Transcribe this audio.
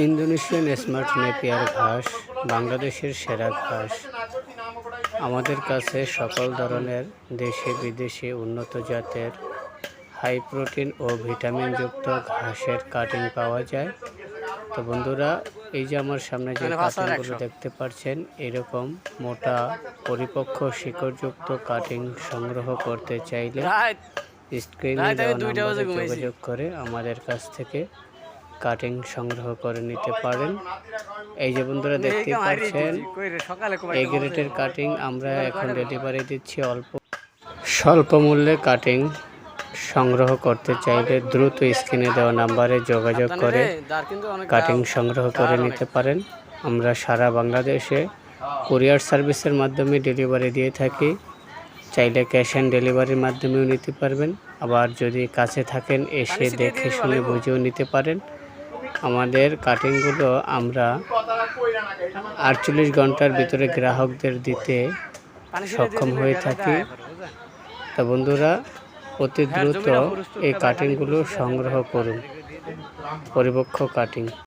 Indonesian smart Napier ঘাস বাংলাদেশের সেরা ঘাস। আমাদের কাছে সকল ধরনের দেশে বিদেশে উন্নত জাতের হাই প্রোটিন ও ভিটামিনযুক্ত ঘাসের কাটিং পাওয়া যায়। তো বন্ধুরা এই যে আমার সামনে যে কাটিংগুলো দেখতে পাচ্ছেন এরকম মোটা পরিপক্ক শিকড়যুক্ত কাটিং সংগ্রহ করতে চাইলে স্ক্রিনে। যোগাযোগ করে আমাদের কাছ থেকে কাটিং সংগ্রহ করে নিতে পারেন। এই যে বন্ধুরা দেখতে পাচ্ছেন এই গ্রেটের কাটিং আমরা এখন ডেলিভারি দিচ্ছি অল্প। স্বল্প মূল্যে কাটিং সংগ্রহ করতে চাইলে দ্রুত স্ক্রিনে দেওয়া নাম্বারে যোগাযোগ করে কাটিং সংগ্রহ করে নিতে পারেন। আমরা সারা বাংলাদেশে কুরিয়ার সার্ভিসের মাধ্যমে ডেলিভারি দিয়ে থাকি। চাইলে ক্যাশ অন ডেলিভারির মাধ্যমেও নিতে পারবেন। আবার যদি কাছে থাকেন এসে দেখে শুনে বুঝেও নিতে পারেন। আমাদের কাটিংগুলো আমরা আটচল্লিশ ঘণ্টার ভিতরে গ্রাহকদের দিতে সক্ষম হয়ে থাকি। তা বন্ধুরা, অতি দ্রুত এই কাটিংগুলো সংগ্রহ করুন। পরিপক্ষ কাটিং।